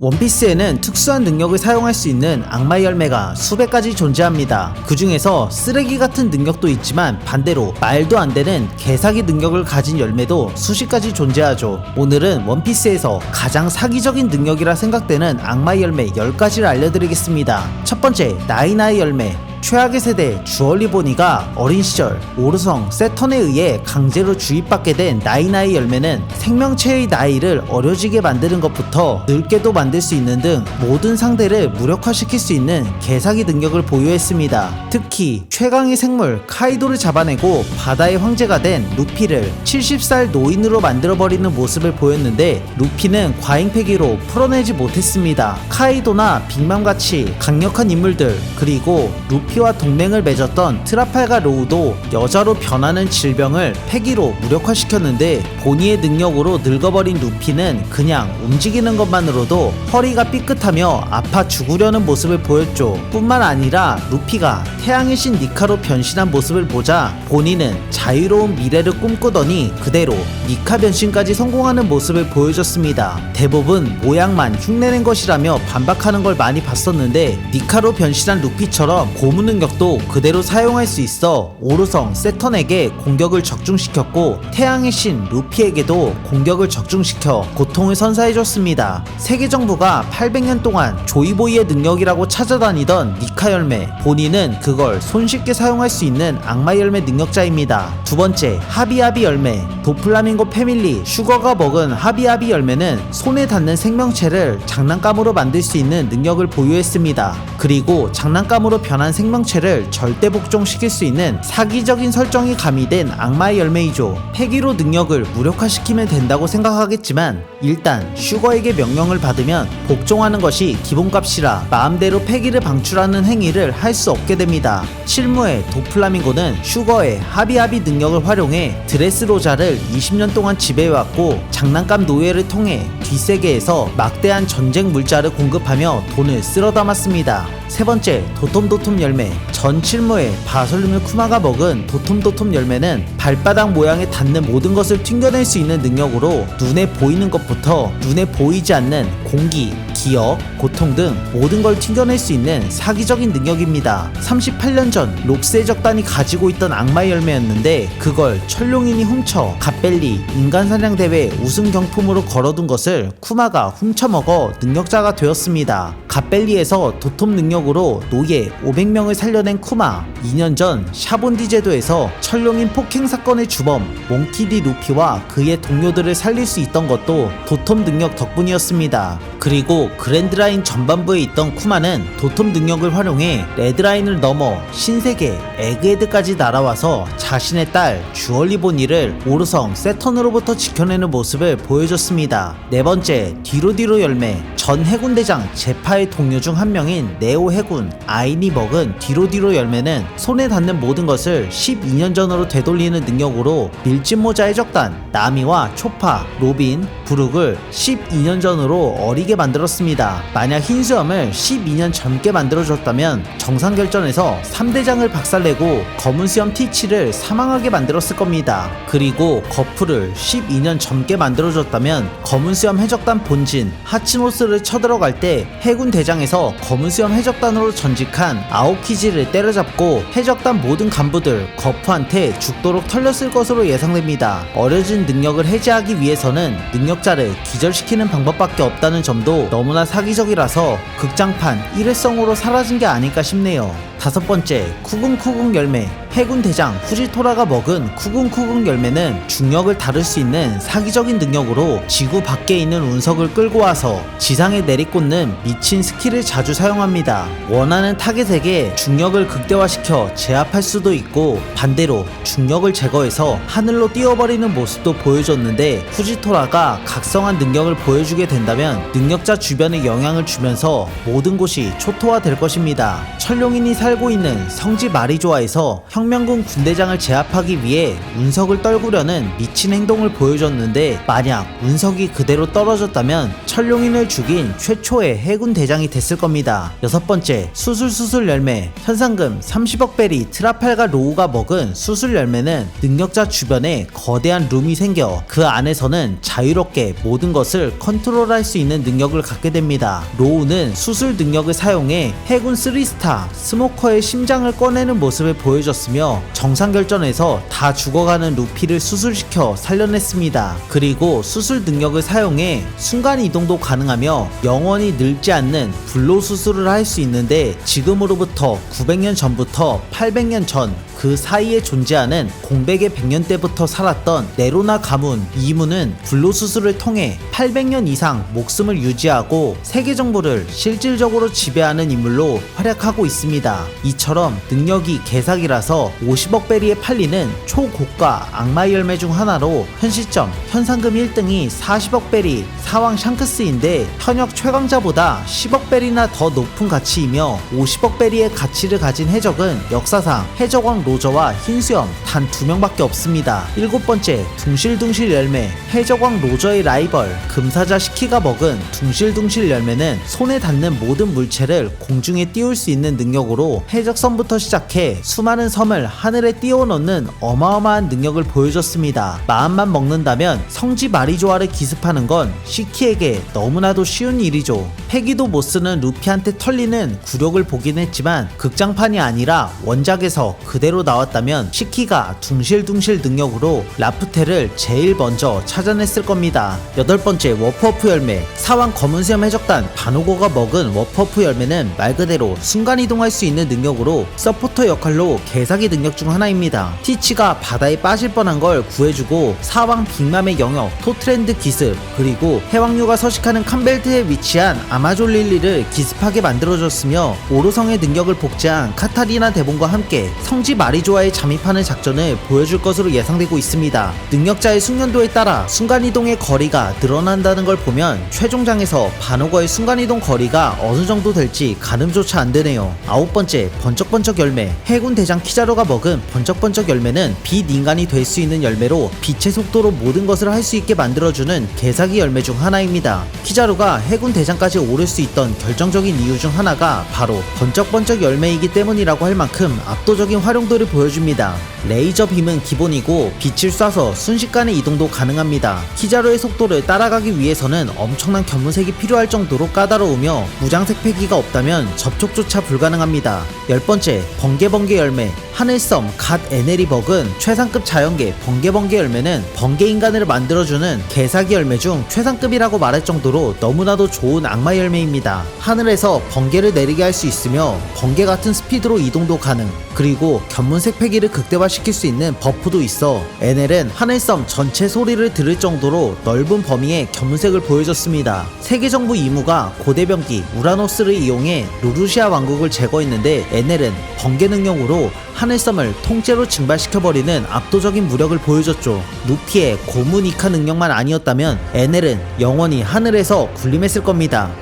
원피스에는 특수한 능력을 사용할 수 있는 악마의 열매가 수백 가지 존재합니다. 그 중에서 쓰레기 같은 능력도 있지만 반대로 말도 안 되는 개사기 능력을 가진 열매도 수십 가지 존재하죠. 오늘은 원피스에서 가장 사기적인 능력이라 생각되는 악마의 열매 10가지를 알려드리겠습니다. 첫 번째, 나이나이 열매. 최악의 세대 주얼리 보니가 어린 시절 오르성 세턴에 의해 강제로 주입받게 된 나이나이 열매는 생명체의 나이를 어려지게 만드는 것부터 늙게도 만들 수 있는 등 모든 상대를 무력화시킬 수 있는 개사기 능력을 보유했습니다. 특히 최강의 생물 카이도를 잡아내고 바다의 황제가 된 루피를 70살 노인으로 만들어버리는 모습을 보였는데 루피는 과잉 폐기로 풀어내지 못했습니다. 카이도나 빅맘같이 강력한 인물들 그리고 루피 와 동맹을 맺었던 트라팔가 로우도 여자로 변하는 질병을 폐기로 무력화시켰는데 본의의 능력으로 늙어버린 루피는 그냥 움직이는 것만으로도 허리가 삐끗하며 아파 죽으려는 모습을 보였죠. 뿐만 아니라 루피가 태양의 신 니카로 변신한 모습을 보자 본인은 자유로운 미래를 꿈꾸더니 그대로 니카 변신까지 성공하는 모습을 보여줬습니다. 대부분 모양만 흉내낸 것이라며 반박하는 걸 많이 봤었는데 니카로 변신한 루피처럼 고무 능력도 그대로 사용할 수 있어 오르성 세턴에게 공격을 적중시켰고 태양의 신 루피에게도 공격을 적중시켜 고통을 선사해줬습니다. 세계 정부가 800년 동안 조이보이의 능력이라고 찾아다니던 니카 열매 본인은 그걸 손쉽게 사용할 수 있는 악마 열매 능력자입니다. 두 번째 하비하비 열매 도플라밍고 패밀리 슈거가 먹은 하비하비 열매는 손에 닿는 생명체를 장난감으로 만들 수 있는 능력을 보유했습니다. 그리고 장난감으로 변한 생명체를 절대 복종시킬 수 있는 사기적인 설정이 가미된 악마의 열매이죠. 폐기로 능력을 무력화시키면 된다고 생각하겠지만 일단 슈거에게 명령을 받으면 복종하는 것이 기본값이라 마음대로 폐기를 방출하는 행위를 할 수 없게 됩니다. 실무의 도플라밍고는 슈거의 하비하비 능력을 활용해 드레스로자를 20년 동안 지배해왔고 장난감 노예를 통해 뒷세계에서 막대한 전쟁 물자를 공급하며 돈을 쓸어 담았습니다. 세 번째, 도톰도톰 열매. 전 칠무의 바솔루뮤 쿠마가 먹은 도톰도톰 열매는 발바닥 모양에 닿는 모든 것을 튕겨낼 수 있는 능력으로 눈에 보이는 것부터 눈에 보이지 않는 공기, 기억, 고통 등 모든 걸 튕겨낼 수 있는 사기적인 능력입니다. 38년 전 록스의 적단이 가지고 있던 악마의 열매였는데 그걸 철룡인이 훔쳐 갓벨리 인간사냥 대회 우승 경품으로 걸어둔 것을 쿠마가 훔쳐먹어 능력자가 되었습니다. 갓벨리에서 도톰 능력으로 노예 500명을 살려낸 쿠마 2년 전 샤본디 제도에서 철룡인 폭행 사건의 주범 몽키디 루피와 그의 동료들을 살릴 수 있던 것도 도톰 능력 덕분이었습니다. 그리고 그랜드라인 전반부에 있던 쿠마는 도톰 능력을 활용해 레드라인을 넘어 신세계 에그헤드까지 날아와서 자신의 딸 주얼리 보니를 오르성 세턴으로부터 지켜내는 모습을 보여줬습니다. 네 번째 뒤로 열매 전 해군 대장 제파의 동료 중 한 명인 네오 해군 아인이 먹은 뒤로 열매는 손에 닿는 모든 것을 12년 전으로 되돌리는 능력으로 밀짚 모자의 적단 나미와 초파 로빈 브룩을 12년 전으로 어리게 만들었습니다. 만약 흰수염을 12년 젊게 만들어줬다면 정상결전에서 3대장을 박살내고 검은 수염 티치를 사망하게 만들었을 겁니다. 그리고 거프를 12년 젊게 만들어줬다면 검은 수염 해적단 본진 하치노스를 쳐들어갈 때 해군 대장에서 검은 수염 해적단으로 전직한 아오키지를 때려잡고 해적단 모든 간부들 거프한테 죽도록 털렸을 것으로 예상됩니다. 어려진 능력을 해제하기 위해서는 능력자를 기절시키는 방법밖에 없다는 점도 너무나 사기적이라서 극장판 일회성으로 사라진 게 아닐까 싶네요. 다섯 번째, 쿠궁쿠궁 열매. 해군 대장 후지토라가 먹은 쿠궁쿠궁 열매는 중력을 다룰 수 있는 사기적인 능력으로 지구 밖에 있는 운석을 끌고 와서 지상에 내리꽂는 미친 스킬을 자주 사용합니다. 원하는 타겟에게 중력을 극대화시켜 제압할 수도 있고 반대로 중력을 제거해서 하늘로 띄워버리는 모습도 보여줬는데 후지토라가 각성한 능력을 보여주게 된다면 능력자 주변에 영향을 주면서 모든 곳이 초토화될 것입니다. 철룡인이 사 살고 있는 성지 마리조아에서 혁명군 군대장을 제압하기 위해 운석을 떨구려는 미친 행동을 보여줬는데 만약 운석이 그대로 떨어졌다면 철룡인을 죽인 최초의 해군 대장이 됐을 겁니다. 여섯 번째 수술수술 열매 현상금 30억 베리 트라팔가 로우가 먹은 수술 열매는 능력자 주변에 거대한 룸이 생겨 그 안에서는 자유롭게 모든 것을 컨트롤할 수 있는 능력을 갖게 됩니다. 로우는 수술 능력을 사용해 해군 3스타 스모 커의 심장을 꺼내는 모습을 보여줬으며 정상결전에서 다 죽어가는 루피를 수술시켜 살려냈습니다. 그리고 수술 능력을 사용해 순간 이동도 가능하며 영원히 늙지 않는 불로 수술을 할 수 있는데 지금으로부터 900년 전부터 800년 전그 사이에 존재하는 공백의 100년 때부터 살았던 네로나 가문 이문은 불로수술을 통해 800년 이상 목숨을 유지하고 세계 정부를 실질적으로 지배하는 인물로 활약하고 있습니다. 이처럼 능력이 개사기라서 50억 베리에 팔리는 초고가 악마 열매 중 하나로 현 시점 현상금 1등이 40억 베리 사왕 샹크스인데 현역 최강자보다 10억 베리나 더 높은 가치이며 50억 베리의 가치를 가진 해적은 역사상 해적왕 로저와 흰수염 단 두 명밖에 없습니다. 일곱 번째 둥실둥실 열매 해적왕 로저의 라이벌 금사자 시키가 먹은 둥실둥실 열매는 손에 닿는 모든 물체를 공중에 띄울 수 있는 능력으로 해적 섬부터 시작해 수많은 섬을 하늘에 띄워놓는 어마어마한 능력을 보여줬습니다. 마음만 먹는다면 성지 마리조아를 기습하는 건 시키에게 너무나도 쉬운 일이죠. 패기도 못 쓰는 루피한테 털리는 굴욕을 보긴 했지만 극장판이 아니라 원작에서 그대로 나왔다면 시키가 둥실둥실 능력으로 라프텔을 제일 먼저 찾아냈을 겁니다. 여덟 번째 워프어프 열매 사왕 검은수염 해적단 바노고가 먹은 워프어프 열매는 말 그대로 순간이동할 수 있는 능력으로 서포터 역할로 개사기 능력 중 하나입니다. 티치가 바다에 빠질 뻔한 걸 구해주고 사왕 빅맘의 영역 토트렌드 기습 그리고 해왕류가 서식하는 칸벨트에 위치한 아마존 릴리를 기습하게 만들어줬으며 오로성의 능력을 복제한 카타리나 대본과 함께 성지 마리조아에 잠입하는 작전을 보여줄 것으로 예상되고 있습니다. 능력자의 숙련도에 따라 순간이동의 거리가 늘어난다는 걸 보면 최종 장에서 바노거의 순간이동 거리가 어느 정도 될지 가늠조차 안 되네요. 아홉 번째 번쩍번쩍 열매 해군 대장 키자로가 먹은 번쩍번쩍 열매는 빛 인간이 될 수 있는 열매로 빛의 속도로 모든 것을 할 수 있게 만들어주는 개사기 열매 중 하나입니다. 키자루가 해군 대장까지 오를 수 있던 결정적인 이유 중 하나가 바로 번쩍번쩍 열매이기 때문이라고 할 만큼 압도적인 활용도를 보여줍니다. 레이저 빔은 기본이고 빛을 쏴서 순식간에 이동도 가능합니다. 키자루의 속도를 따라가기 위해서는 엄청난 견문색이 필요할 정도로 까다로우며 무장색 패기가 없다면 접촉조차 불가능합니다. 열 번째 번개번개 열매 하늘섬 갓 에네리 버근 최상급 자연계 번개번개 열매는 번개 인간을 만들어주는 개사기 열매 중 최상급이라고 말할 정도로 너무나도 좋은 악마 열매입니다. 하늘에서 번개를 내리게 할 수 있으며 번개 같은 스피드로 이동도 가능. 그리고 견문색 패기를 극대화시킬 수 있는 버프도 있어 에넬은 하늘섬 전체 소리를 들을 정도로 넓은 범위의 견문색을 보여줬습니다. 세계 정부 이무가 고대병기 우라노스를 이용해 루루시아 왕국을 제거했는데 에넬은 번개 능력으로 하늘섬을 통째로 증발시켜버리는 압도적인 무력을 보여줬죠. 루피의 고문 이카 능력만 아니었다면 에넬은 영원히 하늘에서 군림했을 겁니다.